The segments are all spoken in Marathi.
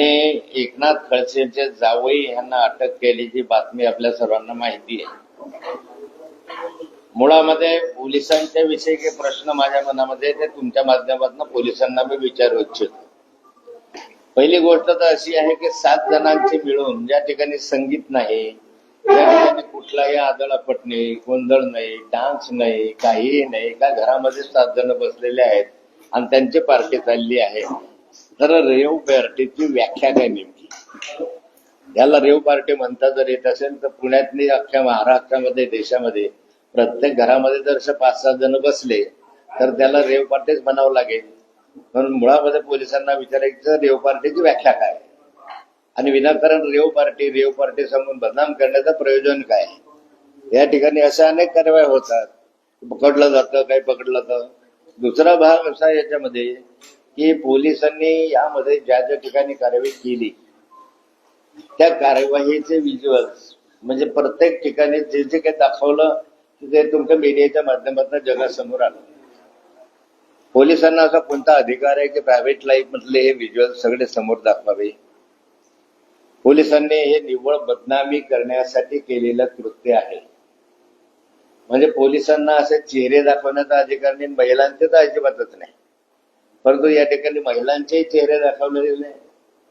आणि एकनाथ खडसेंचे जावई यांना अटक केल्याची बातमी आपल्या सर्वांना माहिती आहे. मुळामध्ये पोलिसांच्या विषयी काही प्रश्न माझ्या मनामध्ये ते तुमच्या माध्यमातून पोलिसांना मी विचारू इच्छितो. पहिली गोष्ट तर अशी आहे की सात जणांची मिळून ज्या ठिकाणी संगीत नाही ज्या ठिकाणी कुठलाही आदळापट नाही गोंधळ नाही डान्स नाही काहीही नाही का घरामध्ये सात जण बसलेले आहेत आणि त्यांची पार्टी चालली आहे. तर रेव पार्टीची व्याख्या काय नेमकी? याला रेव पार्टी म्हणता जर येत असेल तर पुण्यातली अख्ख्या महाराष्ट्रामध्ये देशामध्ये प्रत्येक घरामध्ये जर असे पाच सहा जण बसले तर त्याला रेव पार्टीच म्हणावं लागेल. म्हणून मुळामध्ये पोलिसांना विचारायचं रेव पार्टीची व्याख्या काय? आणि विनाकारण रेव पार्टी रेव पार्टी सांगून बदनाम करण्याचं प्रयोजन काय? या ठिकाणी अशा अनेक कारवाया होतात. पकडलं जातं काही पकडलं जातं. दुसरा भाग असा याच्यामध्ये की पोलिसांनी यामध्ये ज्या ज्या ठिकाणी कारवाई केली त्या कार्यवाहीचे व्हिज्युअल्स म्हणजे प्रत्येक ठिकाणी जे जे काही दाखवलं ते तुमच्या मीडियाच्या माध्यमातून जगासमोर आलं. पोलिसांना असा कोणता अधिकार आहे की प्रायव्हेट लाईफ मधले हे व्हिज्युअल सगळे समोर दाखवावे? पोलिसांनी हे निव्वळ बदनामी करण्यासाठी केलेलं कृत्य आहे. म्हणजे पोलिसांना असे चेहरे दाखवण्याचा अधिकार नाही महिलांचे तर अजिबातच नाही. परंतु या ठिकाणी महिलांचे चेहरे दाखवलेले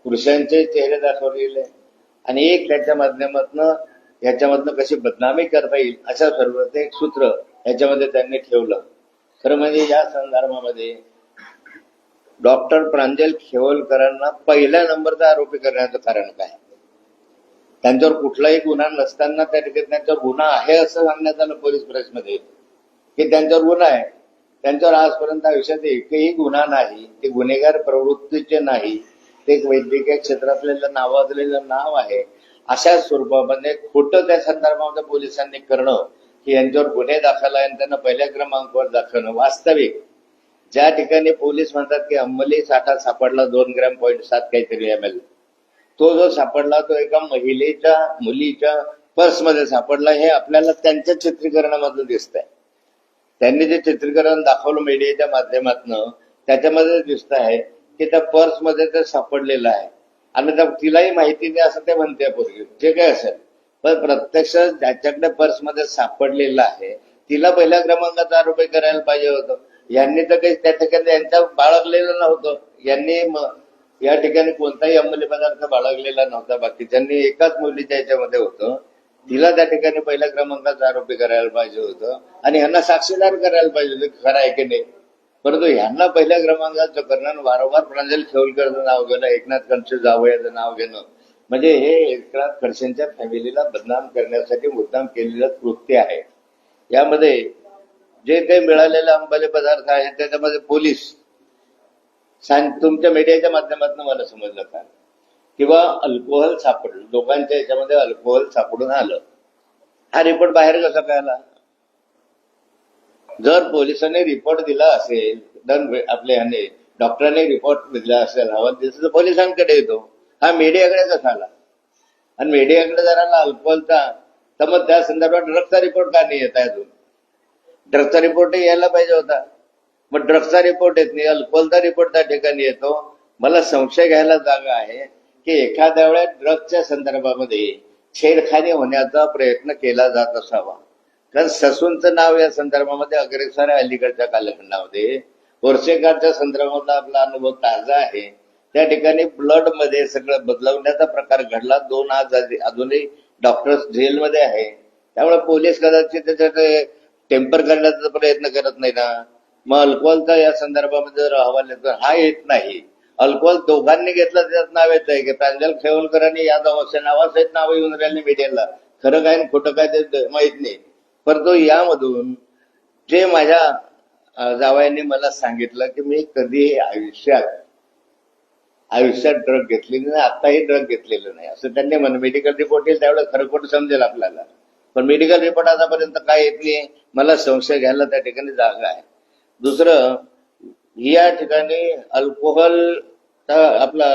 पुरुषांचे चेहरे दाखवलेले आणि एक त्याच्या माध्यमातून याच्यामधनं कशी बदनामी करता येईल अशा सर्व एक सूत्र याच्यामध्ये त्यांनी ठेवलं. खरं म्हणजे या संदर्भामध्ये डॉक्टर प्रांजल खेवलकरांना पहिल्या नंबरचा आरोपी करण्याचं कारण काय? त्यांच्यावर कुठलाही गुन्हा नसताना त्या ठिकाणी त्यांच्यावर गुन्हा आहे असं सांगण्यात आलं पोलीस प्रेसमध्ये. की त्यांच्यावर गुन्हा आहे. त्यांच्यावर आजपर्यंत आयुष्यात एकही गुन्हा नाही ते गुन्हेगार प्रवृत्तीचे नाही ते एक वैद्यकीय क्षेत्रातलेलं नावाजलेलं नाव आहे अशा स्वरूपामध्ये खोटं त्या संदर्भामध्ये पोलिसांनी करणं की यांच्यावर गुन्हे दाखल आहे त्यांना पहिल्या क्रमांकावर दाखवणं वास्तविक. ज्या ठिकाणी पोलीस म्हणतात की अंमली साठा सापडला दोन ग्रॅम पॉईंट सात काहीतरी एम एल तो जो सापडला तो एका महिलेच्या मुलीच्या पर्समध्ये सापडला हे आपल्याला त्यांच्या चित्रीकरणामधलं दिसत आहे त्यांनी जे चित्रीकरण दाखवलं मीडियाच्या माध्यमातून त्याच्यामध्ये दिसत आहे की त्या पर्समध्ये ते सापडलेलं आहे. आणि त्या- तिलाही माहिती नाही असं ते म्हणते पूर्वी जे काय असेल. पण प्रत्यक्ष ज्याच्याकडे पर्समध्ये सापडलेलं आहे तिला पहिल्या क्रमांकाचा आरोपी करायला पाहिजे होतं. यांनी तर काही त्या ठिकाणी यांच्या बाळगलेलं नव्हतं. यांनी या ठिकाणी कोणताही अंमली पदार्थ बाळगलेला नव्हता. बाकीच्यांनी एकाच मुलीच्या याच्यामध्ये होतं तिला त्या ठिकाणी पहिल्या क्रमांकाचा आरोपी करायला पाहिजे होतं. आणि ह्यांना साक्षीदार करायला पाहिजे होतं खरं आहे की नाही. परंतु ह्यांना पहिल्या क्रमांकाचं करणं वारंवार प्रांजल खेवलकरचं नाव घेणं एकनाथ खडसे जावयाचं नाव घेणं म्हणजे हे एकनाथ खडसेंच्या फॅमिलीला बदनाम करण्यासाठी मुद्दाम केलेलं कृत्य आहे. यामध्ये जे काही मिळालेले अंबाले पदार्थ आहेत त्याच्यामध्ये पोलीस तुमच्या मीडियाच्या माध्यमातून मला समजलं का? किंवा अल्कोहोल सापडलं. लोकांच्या याच्यामध्ये अल्कोहोल सापडून आलं. हा रिपोर्ट बाहेर कसा कळला जर पोलिसांनी रिपोर्ट दिला असेल दन आपल्या ह्याने डॉक्टरांनी रिपोर्ट दिला असेल हवा दिसत पोलिसांकडे येतो. हा मीडियाकडे कसा आला आणि मीडियाकडे जर आला अल्कोहोलचा तर मग त्या संदर्भात ड्रगचा रिपोर्ट का नाही येत आहे अजून? ड्रगचा रिपोर्ट यायला पाहिजे होता. मग ड्रगचा रिपोर्ट येत नाही अल्कोहोलचा रिपोर्ट त्या ठिकाणी येतो. मला संशय घ्यायला जागा आहे. की एखाद्या वेळेस ड्रगच्या संदर्भामध्ये छेडखानी होण्याचा प्रयत्न केला जात असावा. कारण ससूनचं नाव या संदर्भामध्ये अग्रेसर आहे अलीकडच्या कालखंडामध्ये. वर्षेकारच्या संदर्भातला आपला अनुभव ताजा आहे. त्या ठिकाणी ब्लडमध्ये सगळं बदलवण्याचा प्रकार घडला. दोन आज अजूनही डॉक्टर्स जेलमध्ये आहे. त्यामुळे पोलीस कदाचित त्याच्यात टेम्पर करण्याचा प्रयत्न करत नाही ना. मग अल्कोहोलचा या संदर्भामध्ये जर अहवाल येतो हा येत नाही. अल्कोहोल दोघांनी घेतलं त्याच्यात नाव येत आहे की प्रांजल खेवलकरांनी या असे नावासहित नाव येऊन राहिले मीडियाला. खरं काय आणि खोटं काय ते माहीत नाही. परंतु यामधून जे माझ्या अं, जावयांनी मला सांगितलं की मी कधी आयुष्यात आयुष्यात ड्रग घेतलेली नाही आताही ड्रग घेतलेलं नाही. असं त्यांनी म्हण मेडिकल रिपोर्ट येईल त्यावेळेस खरं खोट समजेल आपल्याला. पण मेडिकल रिपोर्ट आतापर्यंत काय येत नाही मला संशय घ्यायला त्या ठिकाणी जागा आहे. दुसरं या ठिकाणी अल्कोहोल आता आपला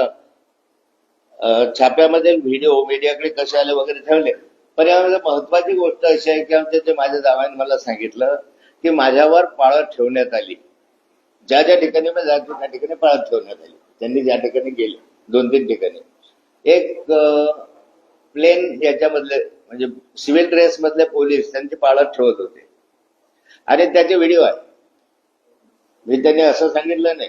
छाप्यामध्ये व्हिडिओ मीडियाकडे कसे आले वगैरे ठेवले पण यामध्ये महत्वाची गोष्ट अशी आहे की आमच्या माझ्या जावाने मला सांगितलं की माझ्यावर पाळत ठेवण्यात आली. ज्या ज्या ठिकाणी मी जायचो त्या ठिकाणी पाळत ठेवण्यात आली. त्यांनी ज्या ठिकाणी गेले दोन तीन ठिकाणी. एक प्लेन याच्यामधले म्हणजे सिव्हिल ड्रेस मधले पोलीस त्यांची पाळत ठेवत होते. आणि त्याचे व्हिडिओ आहे. मी त्यांनी असं सांगितलं नाही.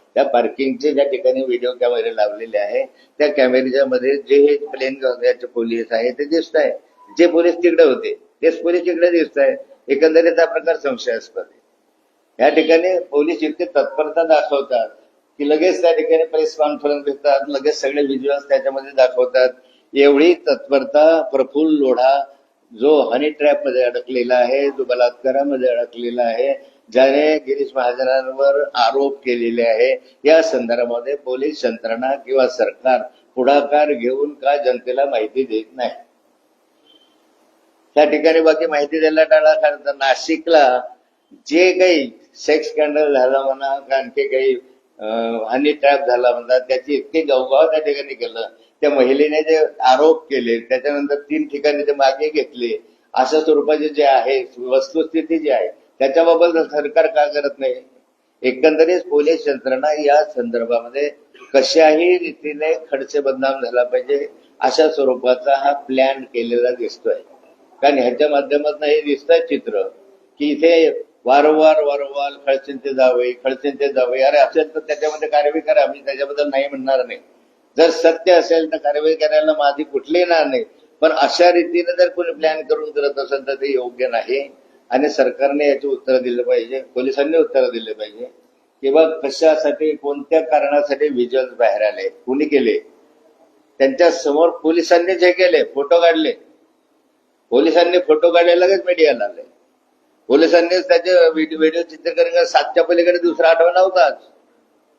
त्या पार्किंगचे ज्या ठिकाणी व्हिडिओ कॅमेरे लावलेले आहे त्या कॅमेरेच्या मध्ये जे हे प्लेन याचे पोलीस आहे ते दिसत आहे. जे पोलीस तिकडे होते तेच पोलीस तिकडे दिसत आहे. एकंदरीत हा प्रकार संशयास्पद आहे. या ठिकाणी पोलीस इतके तत्परता दाखवतात की लगेच त्या ठिकाणी प्रेस कॉन्फरन्स घेतात लगेच सगळे व्हिज्युअल्स त्याच्यामध्ये दाखवतात. एवढी तत्परता प्रफुल्ल लोढा जो हनी ट्रॅपमध्ये अडकलेला आहे जो बलात्कारामध्ये अडकलेला आहे ज्याने गिरीश महाजनांवर आरोप केलेले आहे या संदर्भामध्ये पोलीस यंत्रणा किंवा सरकार पुढाकार घेऊन का जनतेला माहिती देत नाही? त्या ठिकाणी बाकी माहिती द्यायला टाळा कारण तर नाशिकला जे काही सेक्स स्कॅन्डल झाला म्हणा का आणखी काही हनी ट्रॅप झाला म्हणतात त्याची इतकी गवगाव त्या ठिकाणी केलं. त्या महिलेने जे आरोप केले त्याच्यानंतर तीन ठिकाणी ते मागे घेतले. अशा स्वरूपाचे जे आहे वस्तुस्थिती जी आहे त्याच्याबाबत सरकार का करत नाही? एकंदरीत पोलीस यंत्रणा या संदर्भामध्ये कशाही रीतीने खडसे बदनाम झाला पाहिजे अशा स्वरूपाचा हा प्लॅन केलेला दिसतोय. कारण ह्याच्या माध्यमातून हे दिसतंय चित्र की इथे वारंवार वारंवार खडसेंचे जावे खडसेंचे जावे अरे असेल तर त्याच्यामध्ये कारवाई करा मी त्याच्याबद्दल नाही म्हणणार नाही. जर सत्य असेल तर कारवाई करायला माझी कुठली येणार नाही. पण अशा रीतीने जर कोणी प्लॅन करून करत असेल तर ते योग्य नाही. आणि सरकारने याची उत्तर दिलं पाहिजे पोलिसांनी उत्तर दिले पाहिजे किंवा कशासाठी कोणत्या कारणासाठी व्हिज्युअल्स बाहेर आले कुणी केले? त्यांच्यासमोर पोलिसांनीच हे केले फोटो काढले. पोलिसांनी फोटो काढले लगेच मीडियाला आले पोलिसांनीच त्याचे व्हिडिओ चित्रीकरण सातच्या पलीकडे दुसरा आठवण नव्हताच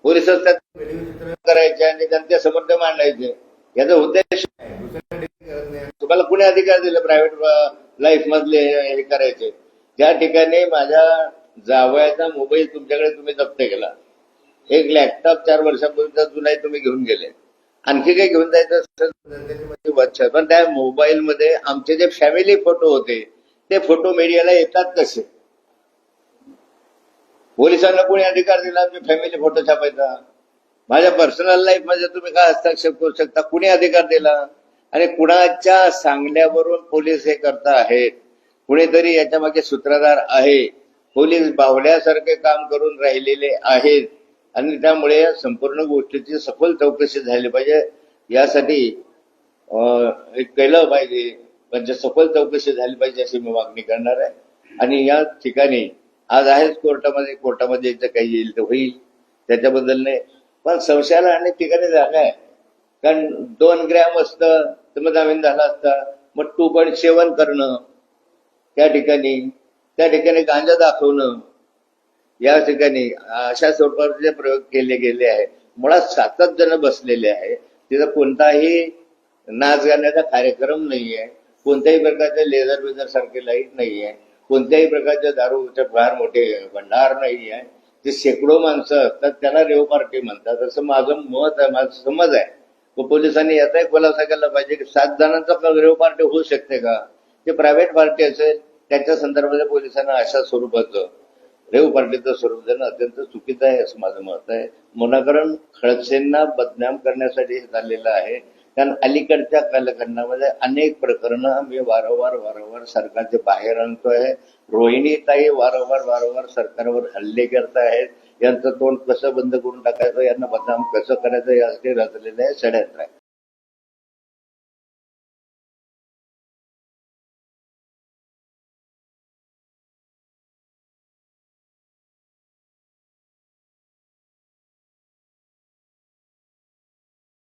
पोलिसच त्यात व्हिडिओ चित्रीकरण करायचे आणि त्यांच्या ते मांडायचे. याचा उद्देश तुम्हाला कुणी अधिकार दिले प्रायव्हेट लाईफ मधले हे करायचे? ज्या ठिकाणी माझ्या जावयाचा मोबाईल तुमच्याकडे तुम्ही जप्त केला एक लॅपटॉप चार वर्षापूर्वीचा जुनाही तुम्ही घेऊन गेले. आणखी काही घेऊन जायचं पण त्या मोबाईल मध्ये आमचे जे फॅमिली फोटो होते ते फोटो मीडियाला येतात कसे? पोलिसांना कोणी अधिकार दिला मी फॅमिली फोटो छापायचा? माझ्या पर्सनल लाईफमध्ये तुम्ही काय हस्तक्षेप करू शकता? कुणी अधिकार दिला? आणि कुणाच्या सांगण्यावरून पोलीस हे करता आहेत? कुणीतरी याच्या मागे सूत्रधार आहे. पोलीस बावल्यासारखे काम करून राहिलेले आहेत. आणि त्यामुळे या संपूर्ण गोष्टीची सखोल चौकशी झाली पाहिजे. यासाठी हे केलं पाहिजे. म्हणजे सखोल चौकशी झाली पाहिजे अशी मी मागणी करणार आहे. आणि या ठिकाणी आज आहेच कोर्टामध्ये कोर्टामध्ये याचं काही येईल तर होईल. त्याच्याबद्दल नाही पण संशयाला अनेक ठिकाणी जागा आहे. कारण दोन ग्रॅम असतं तर मग जामीन झाला असता. मग टू पॉईंट सेवन करणं त्या ठिकाणी त्या ठिकाणी गांजा दाखवणं या ठिकाणी अशा स्वरूपाचे प्रयोग केले गेले आहेत. मुळात सातच जण बसलेले आहे तिथं कोणताही नाच गाण्याचा कार्यक्रम नाहीये. कोणत्याही प्रकारचे लेझर वेझर सारखे लाइट नाहीये. कोणत्याही प्रकारचे दारूचे फार मोठे भंडार नाहीये. ते शेकडो माणसं असतात त्याला रेव पार्टी म्हणतात. असं माझं मत आहे माझं समज आहे. पोलिसांनी याचाही खुलासा केला पाहिजे की सात जणांचा रेव पार्टी होऊ शकते का? जे प्रायव्हेट पार्टी असेल त्याच्या संदर्भात पोलिसांना अशा स्वरूपाचं रेव पार्टीचं स्वरूप देणं अत्यंत चुकीचं आहे असं माझं मत आहे. मुनाकरण खडसेंना बदनाम करण्यासाठी हे झालेलं आहे. कारण अलीकडच्या कालखंडामध्ये अनेक प्रकरणं मी वारंवार वारंवार सरकारचे बाहेर आणतोय. रोहिणीताई वारंवार वारंवार सरकारवर हल्ले करत आहेत यांचं तोंड कसं बंद करून टाकायचं यांना बदनाम कसं करायचं यासाठी रचलेलं आहे षडयंत्र आहे.